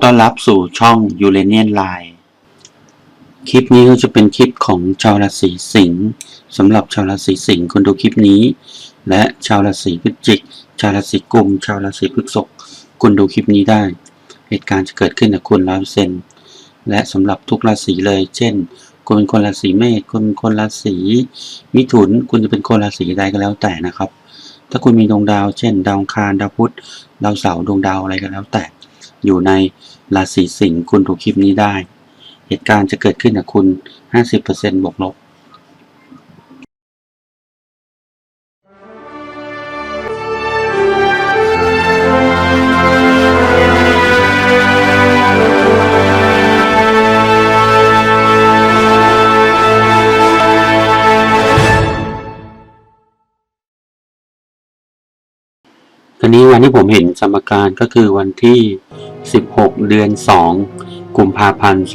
อต้อนรับสู่ช่อง u r a n i a n Line คลิปนี้ก็จะเป็นคลิปของชาวราศีสิงห์สำหรับชาวราศีสิงห์คนดูคลิปนี้ และชาวราศีพฤศจิก ชาวราศีกุม ชาวราศีพฤษภคุณดูคลิปนี้ได้ เหตุการณ์จะเกิดขึ้นกับคุณร้อยเซนและสำหรับทุกราศีเลย เช่น คุณเป็นคนราศีเมษคุณเป็นคนราศีมิถุน คุณจะเป็นคนราศีใดก็แล้วแต่นะครับ ถ้าคุณมีดวงดาว เช่น ดาวคารดาวพุธดาวเสาร์ดวงดาวอะไรก็แล้วแต่ อยู่ในราศีสิงห์คุณดูคลิปนี้ได้ เหตุการณ์จะเกิดขึ้นกับคุณ 50%บวกลบ ที่ผมเห็นสมการก็คือวันที่ 16 เดือน 2 กุมภาพันธ์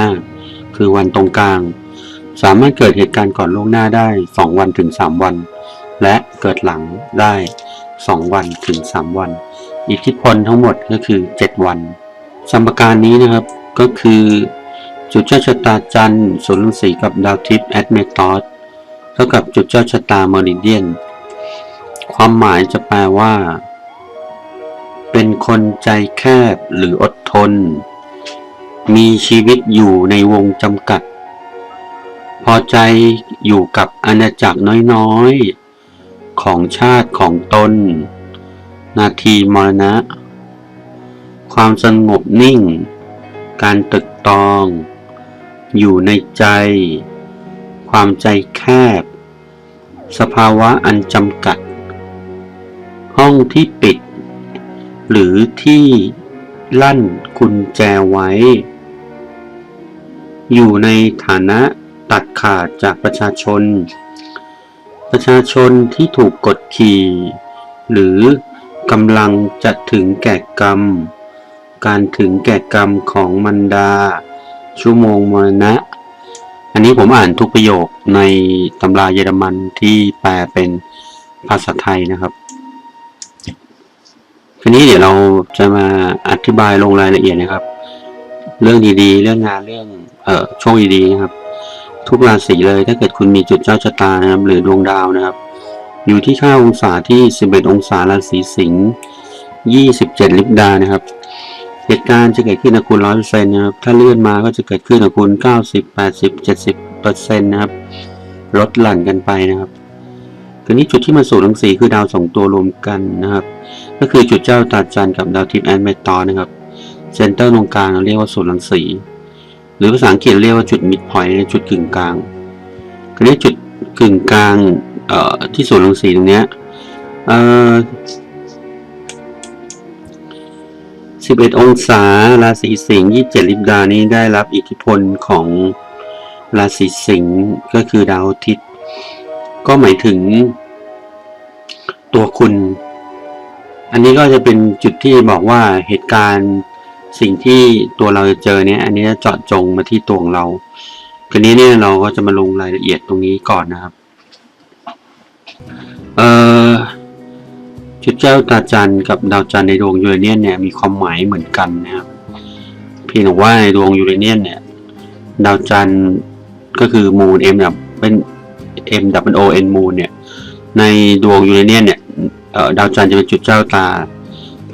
2565 คือวันตรงกลาง สามารถเกิดเหตุการณ์ก่อนล่วงหน้าได้ 2 วันถึง 3 วัน และเกิดหลังได้ 2 วันถึง 3 วัน อิทธิพลทั้งหมดก็คือ 7 วัน สมการนี้นะครับก็คือจุดเจ้าชะตาจันทร์ศูนย์รังสีกับดาวทิพย์แอดเมตอสเท่ากับจุดเจ้าชะตาเมริเดียน ความหมายจะแปลว่า เป็นคนใจแคบหรืออดทน มีชีวิตอยู่ในวงจำกัด พอใจอยู่กับอาณาจักรน้อยๆ ของชาติของตน นาทีมรณะ ความสงบนิ่ง การตึกตอง อยู่ในใจ ความใจแคบ สภาวะอันจำกัด ห้องที่ปิด หรือที่ลั่นกุญแจไว้ อยู่ในฐานะตัดขาดจากประชาชน ประชาชนที่ถูกกดขี่ หรือกำลังจะถึงแก่กรรม การถึงแก่กรรมของมันดา ชั่วโมงมรณะ อันนี้ผมอ่านทุกประโยคในตำราเยอรมันที่แปลเป็นภาษาไทยนะครับ ทีนี้เดี๋ยวเราจะมาอธิบายลงรายละเอียดนะครับ เรื่องดีๆ เรื่องงานเรื่องเอ่อโชคดีๆนะครับ ทุกราศีเลยถ้าเกิดคุณมีจุดเจ้าชะตานะครับ หรือดวงดาวนะครับ อยู่ที่ค่าองศาที่ 11 องศาราศีสิงห์27 ลิบดานะครับ เหตุการณ์จะเกิดขึ้นกับคุณร้อยเปอร์เซ็นต์นะครับ ถ้าเลื่อนมาก็จะเกิดขึ้นกับคุณ 90 80 70เปอร์เซ็นต์นะครับลดหลั่นกันไปนะครับ ทีนี้จุดที่มันสูงทั้งสี่คือดาวสองตัวรวมกันนะครับ ก็คือจุดเจ้าตาจันทร์กับดาวทิพย์แอนเมตอนะครับเซนเตอร์ตรงกลางเราเรียกว่าศูนย์รังสี หรือภาษาอังกฤษเรียกว่าจุดมิดพอยต์จุดกึ่งกลางทีนี้จุดกึ่งกลางเอ่อที่ศูนย์รังสีตรงเนี้ยเอ่อ11องศาราศีสิงห์27ลิบดานี้ได้รับอิทธิพลของราศีสิงห์ก็คือดาวอาทิตย์ ก็หมายถึง ตัวคุณ อันนี้ก็จะเป็นจุดที่บอกว่าเหตุการณ์สิ่งที่ตัวเราจะเจอเนี่ย อันนี้จะเจาะจงมาที่ตัวของเราทีนี้เนี่ยเราก็จะมาลงรายละเอียดตรงนี้ก่อนนะครับ เอ่อจุดเจ้าตาจันกับดาวจันในดวงยูเรเนียนเนี่ยมีความหมายเหมือนกันนะครับเพียงแต่ว่าในดวงยูเรเนียนเนี่ย ดาวจันก็คือมูน M แบบเป็น M W O N มูนเนี่ย ในดวงยูเรเนียนเนี่ยเอ่อดาวจันทร์จะเป็นจุดเจ้าตา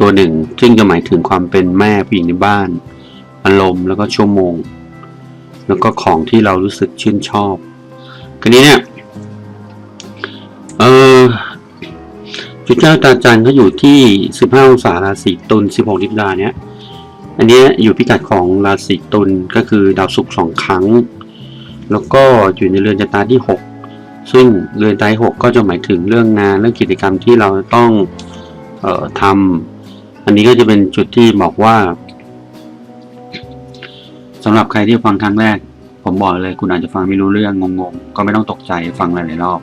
ตัวหนึ่ง ซึ่งจะหมายถึงความเป็นแม่ผู้หญิงในบ้าน อารมณ์แล้วก็ชั่วโมง แล้วก็ของที่เรารู้สึกชื่นชอบคราวนี้เนี่ยเออจุดเจ้าตาจันทร์เขาอยู่ที่ 15 องศาราศีตุล16ลิบดาเนี่ยอันนี้อยู่พิกัดของราศีตุลก็คือดาวศุกร์สองครั้ง แล้วก็อยู่ในเรือนชะตาที่ 6 ซึ่งเรือนชะตาที่6ก็จะหมายถึงเรื่องงานเรื่องกิจกรรมที่เราต้องออทำอันนี้ก็จะเป็นจุดที่บอกว่าสำหรับใครที่ฟังครั้งแรก ผมบอกเลยคุณอาจจะฟังไม่รู้เรื่องงงๆ ก็ไม่ต้องตกใจฟังหลายๆรอบ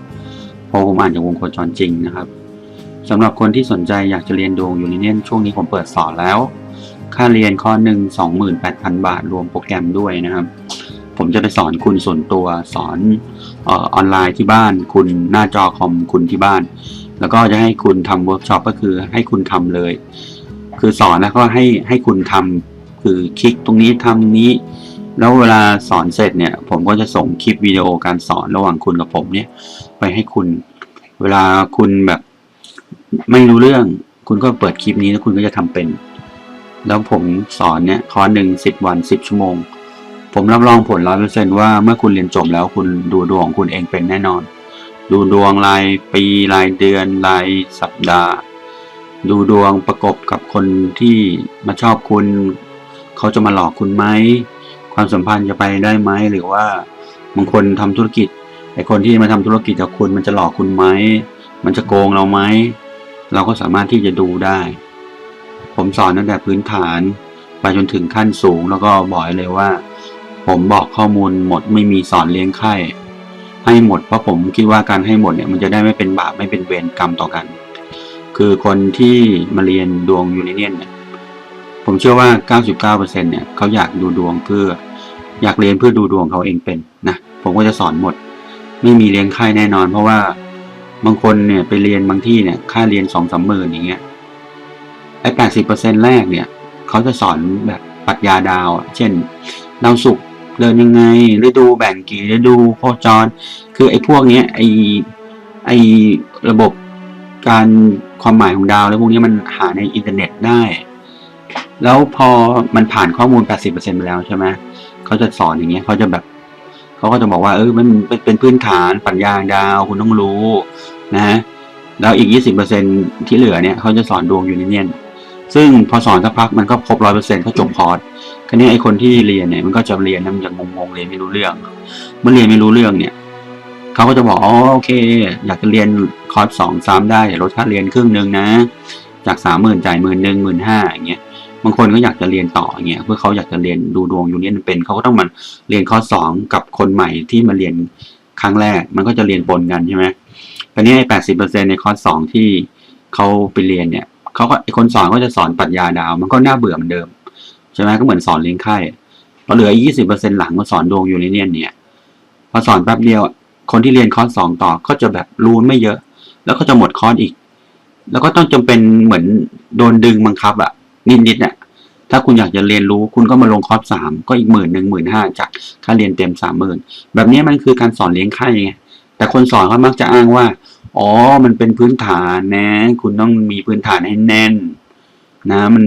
เพราะผมอ่านจากวงโคจรจริงนะครับสำหรับคนที่สนใจอยากจะเรียนดวงยูนิเนียนช่วงนี้ผมเปิดสอนแล้ว ค่าเรียนข้อหนึ่งสองหมื่นแปดพันบาท รวมโปรแกรมด้วยนะครับ ผมจะไปสอนคุณส่วนตัวสอนอออนไลน์ที่บ้าน คุณหน้าจอคอมคุณที่บ้าน แล้วก็จะให้คุณทำเวิร์กช็อปก็คือให้คุณทำเลย คือสอนแล้วก็ให้ให้คุณทคือคลิกตรงนี้ทำนี้ แล้วเวลาสอนเสร็จเนี่ย ผมก็จะส่งคลิปวิดีโอการสอนระหว่างคุณกับผมเนี่ย ไปให้คุณ เวลาคุณแบบไม่รู้เรื่อง คุณก็เปิดคลิปนี้แล้วคุณก็จะทำเป็น แล้วผมสอนเนี่ยคอร์สหนึ่งสิบวันสิบชั่วโมง ผมรับรองผลร้อยเปอร์เซนว่าเมื่อคุณเรียนจบแล้วคุณดูดวงของคุณเองเป็นแน่นอน ดูดวงรายปีรายเดือนรายสัปดาห์ ดูดวงประกบกับคนที่มาชอบคุณ เขาจะมาหลอกคุณไหมความสัมพันธ์จะไปได้ไหมหรือว่าบางคนทำธุรกิจไอคนที่มาทำธุรกิจกับคุณมันจะหลอกคุณไหมมันจะโกงเราไหมเราก็สามารถที่จะดูได้ ผมสอนตั้งแต่พื้นฐาน ไปจนถึงขั้นสูงแล้วก็บอกเลยว่า ผมบอกข้อมูลหมดไม่มีสอนเลี้ยงไข้ ให้หมดเพราะผมคิดว่าการให้หมดเนี่ยมันจะได้ไม่เป็นบาปไม่เป็นเวรกรรมต่อกัน คือคนที่มาเรียนดวงยูเรเนียนเนี่ยผมเชื่อว่า 99%เนี่ยเขาอยากดูดวงเพื่ออยากเรียนเพื่อดูดวงเขาเองเป็นนะผมก็จะสอนหมด ไม่มีเลี้ยงค่ายแน่นอน เพราะว่าบางคนเนี่ยไปเรียนบางที่เนี่ยค่าเรียนสองสามหมื่นอย่างเงี้ยไอ้แปดสิบเปอร์เซ็นแรกเนี่ยเขาจะสอนแบบปรัชญาดาว เช่นดาวศุกร์ เดินยังไงฤดูแบ่งกี่ฤดูโคจร คือไอ้พวกเนี้ยไอ้ไอ้ระบบการความหมายของดาวแล้วพวกนี้มันหาในอินเทอร์เน็ตได้ แล้วพอมันผ่านข้อมูล 80%ไปแล้วใช่ไหมเขาจะสอนอย่างเงี้ยเขาจะแบบเขาก็จะบอกว่าเออมันเป็นพื้นฐานปรัชญาดาวคุณต้องรู้นะแล้วอีก 20%ที่เหลือเนี่ยเขาจะสอนดวงอยูนิเนีย ซึ่งพอสอนสักพักมันก็ครบร้อยเปอร์เซ็นต์ก็จบคอร์สคราวนี้ไอ้คนที่เรียนเนี่ยมันก็จะเรียนนะมันจะงงๆเรียนไม่รู้เรื่อง เมื่อเรียนไม่รู้เรื่องเนี่ยเขาก็จะบอกอ๋อโอเค อยากจะเรียนคอร์สสองสามได้ลดค่าเรียนครึ่งหนึ่งนะ จากสามหมื่นจ่ายหมื่นหนึ่งหมื่นห้าอย่างเงี้ยบางคนก็อยากจะเรียนต่ออย่างเงี้ยเพื่อเขาอยากจะเรียนดูดวงยูเนียนเป็นเขาก็ต้องมาเรียนคอร์สสองกับคนใหม่ที่มาเรียนครั้งแรก มันก็จะเรียนปนกันใช่ไหมตอนนี้ไอ้แปดสิบเปอร์เซ็นในคอร์สสองที่เขาไปเรียนเนี่ย เขาก็ไอคนสอนก็จะสอนปรัชญาดาว มันก็น่าเบื่อเหมือนเดิม ใช่ไหมก็เหมือนสอนเลี้ยงไข่พอเหลือยี่สิบเปอร์เซ็นหลังก็สอนดวงยูเรเนียนเนี่ยพอสอนแป๊บเดียว คนที่เรียนคอร์สสองต่อก็จะแบบรู้ไม่เยอะ แล้วก็จะหมดคอร์สอีก แล้วก็ต้องจำเป็นเหมือนโดนดึงบังคับอะนิดๆเนี่ยถ้าคุณอยากจะเรียนรู้คุณก็มาลงคอร์สสามก็อีกหมื่นหนึ่งหมื่นห้าจากค่าเรียนเต็มสามหมื่นแบบนี้มันคือการสอนเลี้ยงไข่ไงแต่คนสอนเขามักจะอ้างว่า อ๋อ มันเป็นพื้นฐานนะ คุณต้องมีพื้นฐานให้แน่น นะ มัน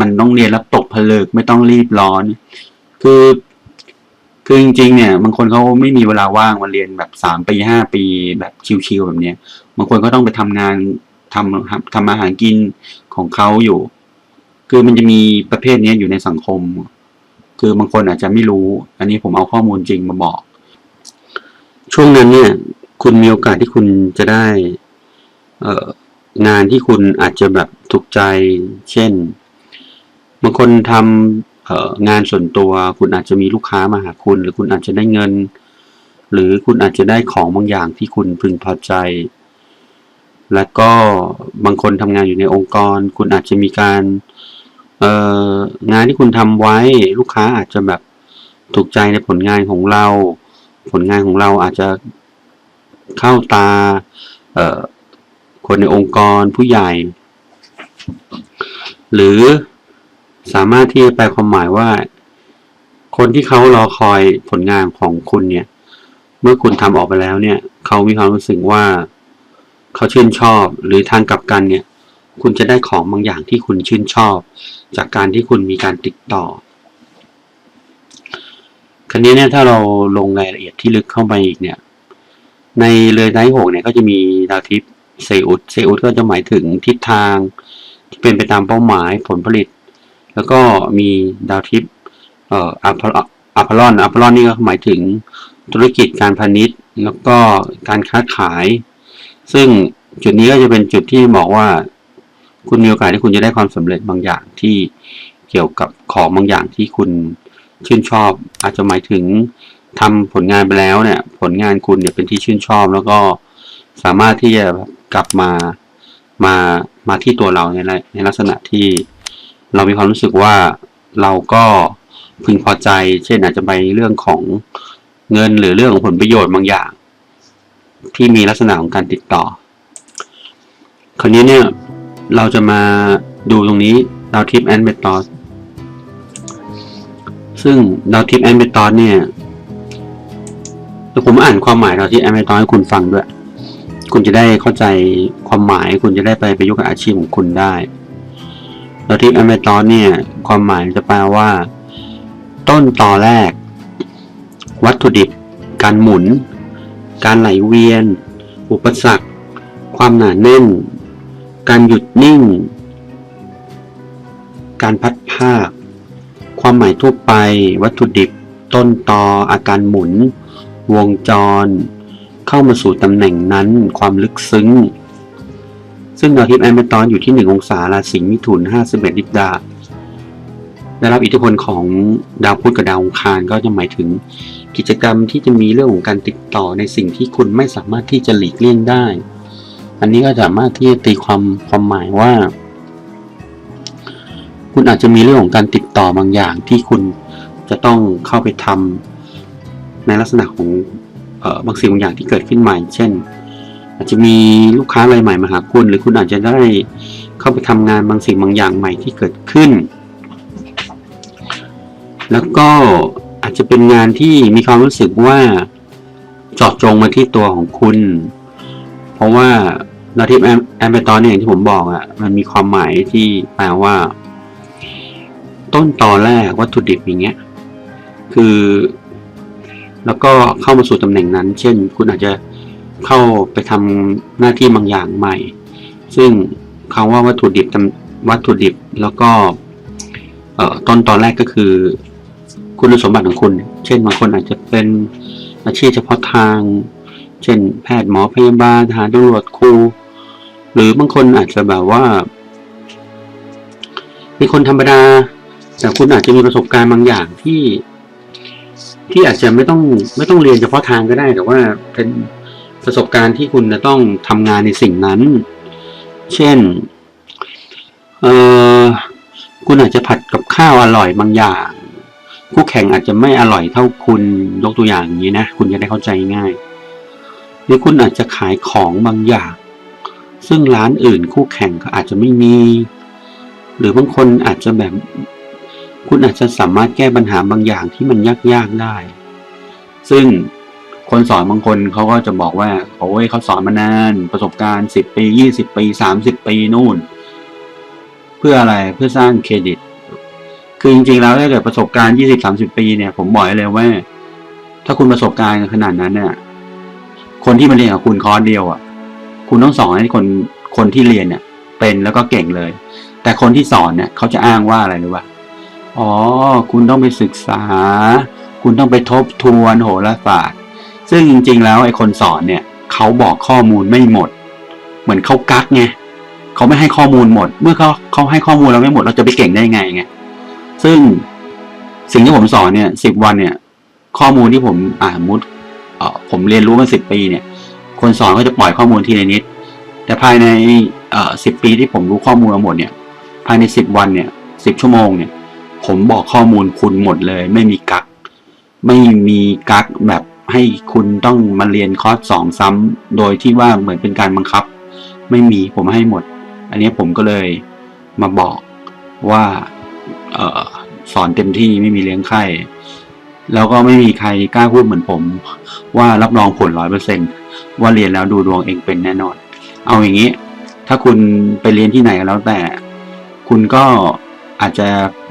มันต้องเรียนแล้วตกผลึกไม่ต้องรีบร้อน คือคือจริงๆเนี่ยบางคนเขาไม่มีเวลาว่างมาเรียนแบบสามปีห้าปีแบบชิวๆแบบเนี้ยบางคนก็ต้องไปทำงานทำทำอาหารกินของเขาอยู่ คือมันจะมีประเภทนี้อยู่ในสังคม คือบางคนอาจจะไม่รู้ อันนี้ผมเอาข้อมูลจริงมาบอก ช่วงนั้นเนี่ย คุณมีโอกาสที่คุณจะได้ เอ่องานที่คุณอาจจะแบบถูกใจ เช่นบางคนทำเอ่องานส่วนตัว คุณอาจจะมีลูกค้ามาหาคุณ หรือคุณอาจจะได้เงิน หรือคุณอาจจะได้ของบางอย่างที่คุณพึงพอใจ แล้วก็บางคนทำงานอยู่ในองค์กร คุณอาจจะมีการเอ่องานที่คุณทำไว้ลูกค้าอาจจะแบบถูกใจในผลงานของเรา ผลงานของเราอาจจะ เข้าตาคนในองค์กรผู้ใหญ่ หรือสามารถที่จะแปลความหมายว่า คนที่เขารอคอยผลงานของคุณเนี่ย เมื่อคุณทำออกไปแล้วเนี่ย เขามีความรู้สึกว่าเขาชื่นชอบ หรือทางกลับกันเนี่ย คุณจะได้ของบางอย่างที่คุณชื่นชอบ จากการที่คุณมีการติดต่อคราวนี้เนี่ยถ้าเราลงรายละเอียดที่ลึกเข้าไปอีกเนี่ย ในเรือไนท์หกเนี่ยก็จะมีดาวทิพย์เซอุดเซอุดก็จะหมายถึงทิศทางที่เป็นไปตามเป้าหมายผลผลิต แล้วก็มีดาวทิพย์เอ่ออัพอัพลอนอัพลอนนี่ก็หมายถึงธุรกิจการพาณิชย์ แล้วก็การค้าขาย ซึ่งจุดนี้ก็จะเป็นจุดที่บอกว่า คุณมีโอกาสที่คุณจะได้ความสำเร็จบางอย่างที่เกี่ยวกับของบางอย่างที่คุณชื่นชอบ อาจจะหมายถึง ทำผลงานไปแล้วเนี่ย ผลงานคุณเนี่ยเป็นที่ชื่นชอบ แล้วก็สามารถที่จะกลับมามามาที่ตัวเราในในลักษณะที่เรามีความรู้สึกว่าเราก็พึงพอใจ เช่นอาจจะไปเรื่องของเงินหรือเรื่องของผลประโยชน์บางอย่าง ที่มีลักษณะของการติดต่อ คราวนี้เนี่ยเราจะมาดูตรงนี้ดาวทิปแอนเบตอสซึ่งดาวทิปแอนเบตอนเนี่ย เดี๋ยวผมอ่านความหมายดาทิปแอนเบตอนให้คุณฟังด้วย คุณจะได้เข้าใจความหมายคุณจะได้ไปประยุกต์กับอาชีพของคุณได้ดาวทิปแอนเบตอนเนี่ย ความหมายจะแปลว่า ต้นต่อแรก วัตถุดิบ การหมุน การไหลเวียน อุปสรรค ความหนาแน่น การหยุดนิ่ง การพัดภาค ความหมายทั่วไป วัตถุดิบ ต้นตออาการหมุน วงจร เข้ามาสู่ตำแหน่งนั้นความลึกซึ้ง ซึ่งดาวทิพย์แอมเบตอนอยู่ที่ 1 องศาราศีมิถุน 51ลิบดา ได้รับอิทธิพลของดาวพุธกับดาวองคารก็จะหมายถึงกิจกรรมที่จะมีเรื่องของการติดต่อในสิ่งที่คุณไม่สามารถที่จะหลีกเลี่ยงได้ อันนี้ก็สามารถที่จะตีความความหมายว่า คุณอาจจะมีเรื่องของการติดต่อบางอย่างที่คุณจะต้องเข้าไปทำ ในลักษณะของออบางสิ่งบางอย่างที่เกิดขึ้นใหม่ เช่น อาจจะมีลูกค้ารายใหม่มาหาคุณ หรือคุณอาจจะได้เข้าไปทำงานบางสิ่งบางอย่างใหม่ที่เกิดขึ้น แล้วก็อาจจะเป็นงานที่มีความรู้สึกว่าเจาะจงมาที่ตัวของคุณ เพราะว่านาทิปแอมเบตอนเนี่ยอย่างที่ผมบอกอะ่ะมันมีความหมายที่แปลว่า ต้นตอแรกวัตถุดิบอย่างเงี้ย คือ แล้วก็เข้ามาสู่ตำแหน่งนั้น เช่น คุณอาจจะเข้าไปทำหน้าที่บางอย่างใหม่ ซึ่งคำว่าวัตถุดิบวัตถุดิบแล้วก็เอ่อต้นตอนแรกก็คือ คุณสมบัติของคุณ เช่นบางคนอาจจะเป็นอาชีพเฉพาะทาง เช่น แพทย์หมอพยาบาลทหารตำรวจครู หรือบางคนอาจจะแบบว่าเป็นคนธรรมดา แต่คุณอาจจะมีประสบการณ์บางอย่างที่ ที่อาจจะไม่ต้องไม่ต้องเรียนเฉพาะทางก็ได้ แต่ว่าเป็นประสบการณ์ที่คุณจะต้องทำงานในสิ่งนั้น เช่นเออคุณอาจจะผัดกับข้าวอร่อยบางอย่างคู่แข่งอาจจะไม่อร่อยเท่าคุณยกตัวอย่างอย่างนี้นะ คุณจะได้เข้าใจง่ายหรือคุณอาจจะขายของบางอย่าง ซึ่งร้านอื่นคู่แข่งก็อาจจะไม่มี หรือบางคนอาจจะแบบ คุณอาจจะสามารถแก้ปัญหาบางอย่างที่มันยากๆได้ ซึ่งคนสอนบางคนเขาก็จะบอกว่าโอ้ยเขาสอนมานานประสบการณ์สิบปียี่สิบปีสามสิบปีนู่น เพื่ออะไรเพื่อสร้างเครดิต คือจริงๆแล้วถ้าเกิดประสบการณ์ยี่สิบสามสิบปีเนี่ย ผมบอกเลยว่า ถ้าคุณประสบการณ์ขนาดนั้นเนี่ย คนที่มาเรียนกับคุณคอร์สเดียวอะ คุณต้องสอนให้คนคนที่เรียนเนี่ย เป็นแล้วก็เก่งเลย แต่คนที่สอนเนี่ยเขาจะอ้างว่าอะไรหรู้ป่ะ อ๋อ คุณต้องไปศึกษา คุณต้องไปทบทวนโหราศาสตร์ ซึ่งจริง ๆ แล้วไอ้คนสอนเนี่ยเขาบอกข้อมูลไม่หมด เหมือนเขากักไงเขาไม่ให้ข้อมูลหมด เมื่อเขาเขาให้ข้อมูลเราไม่หมดเราจะไปเก่งได้ไงไง ซึ่งสิ่งที่ผมสอนเนี่ยสิบวันเนี่ย ข้อมูลที่ผมอ่ามุดเอ่อผมเรียนรู้มาสิบปีเนี่ย คนสอนก็จะปล่อยข้อมูลทีละนิด แต่ภายในเอ่อสิบปีที่ผมรู้ข้อมูลมาหมดเนี่ย ภายในสิบวันเนี่ยสิบชั่วโมงเนี่ย ผมบอกข้อมูลคุณหมดเลย ไม่มีกัก ไม่มีกักแบบให้คุณต้องมาเรียนคอร์สสองซ้ำโดยที่ว่าเหมือนเป็นการบังคับ ไม่มีผมให้หมด อันนี้ผมก็เลยมาบอกว่าออสอนเต็มที่ไม่มีเลี้ยงไข้แล้วก็ไม่มีใครกล้าพูดเหมือนผม ว่ารับรองผลร้อยเปอร์เซ็นว่าเรียนแล้วดูดวงเองเป็นแน่นอน เอาอย่างนี้ ถ้าคุณไปเรียนที่ไหนก็แล้วแต่ คุณก็อาจจะ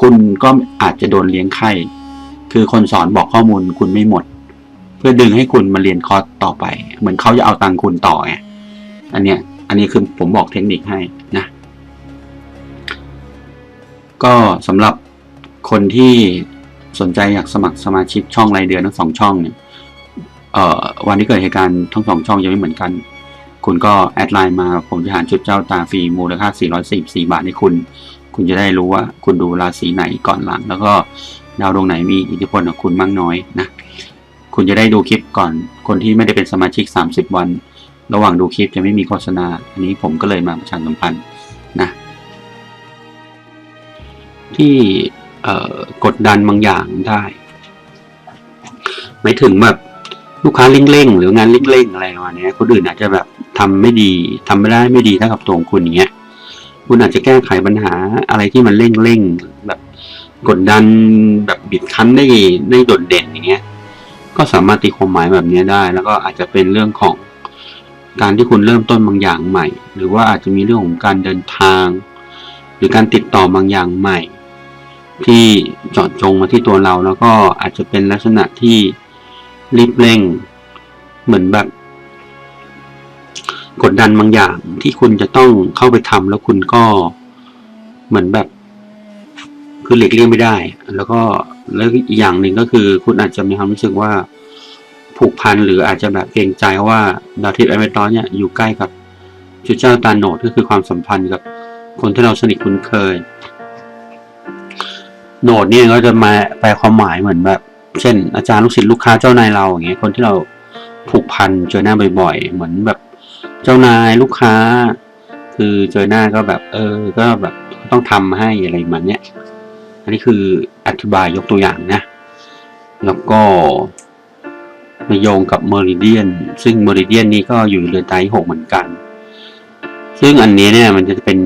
คุณก็อาจจะโดนเลี้ยงไข้ คือคนสอนบอกข้อมูลคุณไม่หมด เพื่อดึงให้คุณมาเรียนคอร์สต่อไป เหมือนเขาจะเอาตังคุณต่อไงอันเนี้ย อันนี้คือผมบอกเทคนิคให้นะ ก็สำหรับคนที่สนใจอยากสมัครสมาชิกช่องรายเดือนทั้งสองช่องเนี่ยวันที่เกิดเหตุการณ์ทั้งสองช่องยังไม่เหมือนกัน คุณก็แอดไลน์มาผมจะหารชุดเจ้าตาฟรีมูลค่า 444 บาทให้คุณ คุณจะได้รู้ว่าคุณดูราศีไหนก่อนหลัง แล้วก็ดาวดวงไหนมีอิทธิพลกับคุณบ้างน้อยนะคุณจะได้ดูคลิปก่อน คนที่ไม่ได้เป็นสมาชิก 30 วัน ระหว่างดูคลิปจะไม่มีโฆษณา อันนี้ผมก็เลยมาประชาสัมพันธ์นะที่กดดันบางอย่างได้หมายถึงแบบลูกค้าเร่งๆหรืองานเร่งๆอะไรประมาณเนี้ยคนอื่นอาจจะแบบทำไม่ดีทำไม่ได้ไม่ดีเท่ากับตัวของคุณอย่างเงี้ย คุณอาจจะแก้ไขปัญหาอะไรที่มันเร่งๆแบบกดดันแบบบิดคั้นได้ได้โดดเด่นอย่างเงี้ย ก็สามารถตีความหมายแบบนี้ได้ แล้วก็อาจจะเป็นเรื่องของการที่คุณเริ่มต้นบางอย่างใหม่ หรือว่าอาจจะมีเรื่องของการเดินทาง หรือการติดต่อบางอย่างใหม่ ที่เจาะจงมาที่ตัวเรา แล้วก็อาจจะเป็นลักษณะที่รีบเร่ง เหมือนแบบ กดดันบางอย่างที่คุณจะต้องเข้าไปทำแล้วคุณก็เหมือนแบบคือหลีกเลี่ยงไม่ได้ แล้วก็แล้วอีกอย่างหนึ่งก็คือคุณอาจจะมีความรู้สึกว่าผูกพันหรืออาจจะแบบเกรงใจว่าดาวทิพย์ไอเวตอนเนี่ยอยู่ใกล้กับจุดเจ้าตาโหนดก็คือความสัมพันธ์กับคนที่เราสนิทคุ้นเคย โหนดเนี่ยก็จะมาแปลความหมายเหมือนแบบ เช่น อาจารย์ลูกศิษย์ลูกค้าเจ้านายเราอย่างเงี้ยคนที่เราผูกพันเจอหน้าบ่อยๆ เหมือนแบบ เจ้านายลูกค้า คือเจอหน้าก็แบบ เออ ก็แบบต้องทำให้อะไรมันเนี้ยอันนี้คืออธิบายยกตัวอย่างนะ แล้วก็มาโยงกับเมริเดียน ซึ่งเมริเดียนนี้ก็อยู่เรือนไตหกเหมือนกัน ซึ่งอันนี้เนี่ยมันจะเป็น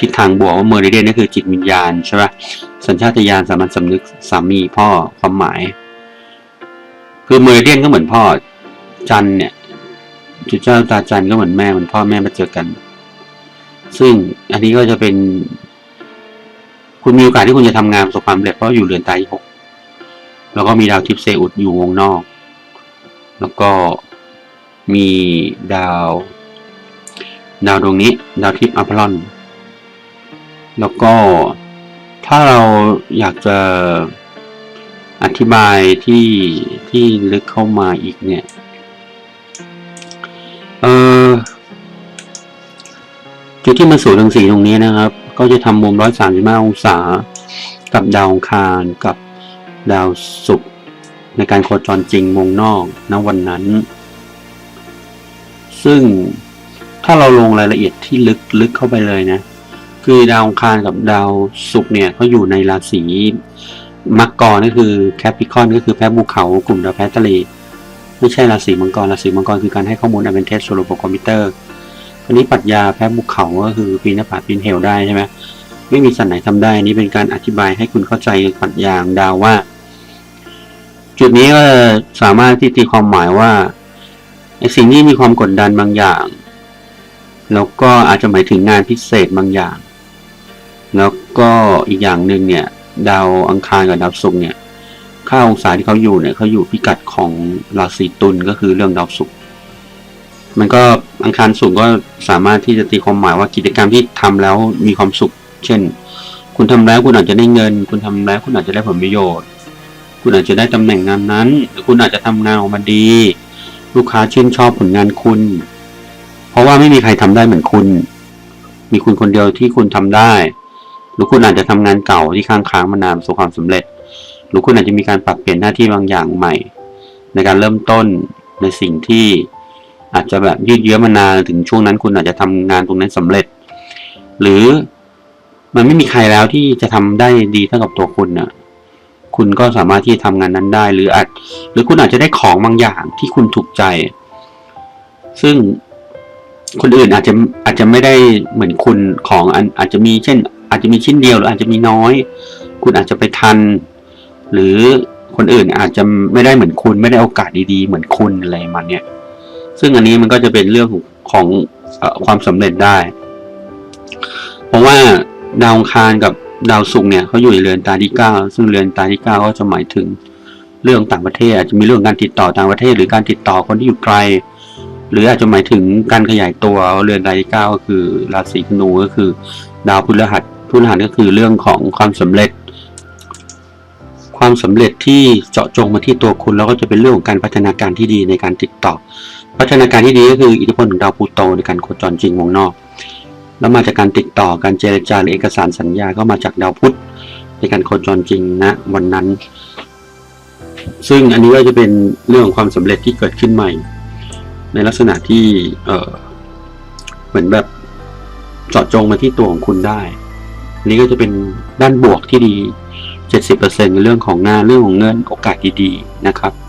ทิศทางบวกว่าเมริเดียนนี่คือจิตวิญญาณใช่ปะสัญชาตญาณสามัญสำนึกสามีพ่อความหมาย คือเมริเดียนก็เหมือนพ่อจันเนี่ย จุดเจ้าตาจันก็เหมือนแม่เหมือนพ่อแม่มาเจอกัน ซึ่งอันนี้ก็จะเป็น คุณมีโอกาสที่คุณจะทำงานประสบความสำเร็จเพราะอยู่เรือนไตรหกแล้วก็มีดาวทิพย์เซอุดอยู่วงนอก แล้วก็มีดาว ดาวดวงนี้ ดาวทิพย์อัพลอน แล้วก็ถ้าเราอยากจะอธิบายที่ที่ลึกเข้ามาอีกเนี่ย เออจุดที่มันสูงทางสีตรงนี้นะครับ ก็จะทำมุม 135 องศา กับดาวคารกับดาวศุกร์ในการโคจรจริงวงนอกณวันนั้น ซึ่งถ้าเราลงรายละเอียดที่ลึกลึกเข้าไปเลยนะ คือดาวคารกับดาวศุกร์เนี่ยเขาอยู่ในราศีมังกรก็คือแคปิคอนก็คือแพ้ภูเขากลุ่มดาวแพ้ทะเล ไม่ใช่ราศีมังกรราศีมังกรคือการให้ข้อมูลอันเป็นเท็จสู่ระบบคอมพิวเตอร์ทีนี้ปรัชญาแพ้ภูเขาก็คือปีนหน้าผาปีนเหวได้ใช่ไหมไม่มีสัตว์ไหนทำได้นี่เป็นการอธิบายให้คุณเข้าใจปรัชญางดาวว่า จุดนี้ก็สามารถที่ตีความหมายว่าไอสิ่งนี้มีความกดดันบางอย่าง แล้วก็อาจจะหมายถึงงานพิเศษบางอย่าง แล้วก็อีกอย่างหนึ่งเนี่ย ดาวอังคารกับดาวศุกร์เนี่ย ค่าองศาที่เขาอยู่เนี่ยเขาอยู่พิกัดของราศีตุลก็คือเรื่องดาวศุกร์มันก็อังคารสูงก็สามารถที่จะตีความหมายว่ากิจกรรมที่ทำแล้วมีความสุข เช่น คุณทำแล้วคุณอาจจะได้เงิน คุณทำแล้วคุณอาจจะได้ผลประโยชน์ คุณอาจจะได้ตำแหน่งงานนั้น หรือคุณอาจจะทำงานออกมาดี ลูกค้าชื่นชอบผลงานคุณ เพราะว่าไม่มีใครทำได้เหมือนคุณ มีคุณคนเดียวที่คุณทำได้ หรือคุณอาจจะทำงานเก่าที่ค้างค้างมานานประสบความสำเร็จ รือคุณอาจจะมีการปรับเปลี่ยนหน้าที่บางอย่างใหม่ ในการเริ่มต้นในสิ่งที่อาจจะแบบยืดเยื้อมานานถึงช่วงนั้นคุณอาจจะทำงานตรงนั้นสำเร็จ หรือมันไม่มีใครแล้วที่จะทำได้ดีเท่ากับตัวคุณน่ะคุณก็สามารถที่จะทำงานนั้นได้ หรืออาจหรือคุณอาจจะได้ของบางอย่างที่คุณถูกใจ ซึ่งคนอื่นอาจจะอาจจะไม่ได้เหมือนคุณของอันอาจจะมีเช่น อาจจะมีชิ้นเดียวหรืออาจจะมีน้อย คุณอาจจะไปทัน หรือคนอื่นอาจจะไม่ได้เหมือนคุณไม่ได้โอกาสดีๆ เหมือนคุณอะไรมันเนี่ย ซึ่งอันนี้มันก็จะเป็นเรื่องของอความสำเร็จได้ เพราะว่าดาวคารกับดาวศุกร์เนี่ยเขาอยู่ในเรือนตาที่เก้าซึ่งเรือนตาที่เก้าก็จะหมายถึงเรื่องต่างประเทศ อาจจะมีเรื่องการติดต่อต่างประเทศ หรือการติดต่อคนที่อยู่ไกล หรืออาจจะหมายถึงการขยายตัวเรือนตาที่เก้าก็คือราศีธนูก็คือ ดาวพฤหัสพฤหัสก็คือเรื่องของความสำเร็จ ความสำเร็จที่เจาะจงมาที่ตัวคุณ แล้วก็จะเป็นเรื่องของการพัฒนาการที่ดีในการติดต่อ พัฒนาการที่ดีก็คืออิทธิพลของดาวพูโตในการโคจรจริงวงนอก แล้วมาจากการติดต่อการเจรจาหรือเอกสารสัญญาก็มาจากดาวพุธในการโคจรจริงนะวันนั้น ซึ่งอันนี้ก็จะเป็นเรื่องของความสำเร็จที่เกิดขึ้นใหม่ ในลักษณะที่เเหมือนแบบเจาะจงมาที่ตัวของคุณได้นนี้ก็จะเป็นด้านบวกที่ดี 70%ในเรื่องของงานเรื่องของเงินโอกาสดีๆนะครับ